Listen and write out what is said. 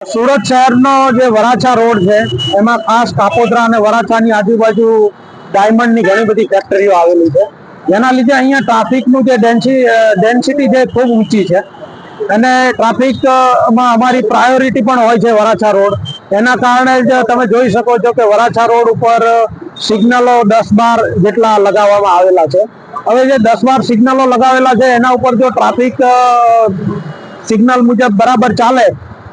સુરત શહેરનો જે વરાછા રોડ છે, એમાં ખાસ કાપોદ્રા અને વરાછાની આજુબાજુ ડાયમંડની ઘણી બધી ફેક્ટરીઓ આવેલી છે. જેના લીધે અહીંયા ટ્રાફિકનું જે ડેન્સી ડેન્સિટી છે ખૂબ ઊંચી છે. અને ટ્રાફિકમાં અમારી પ્રાયોરિટી પણ હોય છે વરાછા રોડ. એના કારણે જ તમે જોઈ શકો છો કે વરાછા રોડ ઉપર સિગ્નલો દસ બાર જેટલા લગાવવામાં આવેલા છે. હવે જે દસ બાર સિગ્નલો લગાવેલા છે, એના ઉપર જો ટ્રાફિક સિગ્નલ મુજબ બરાબર ચાલે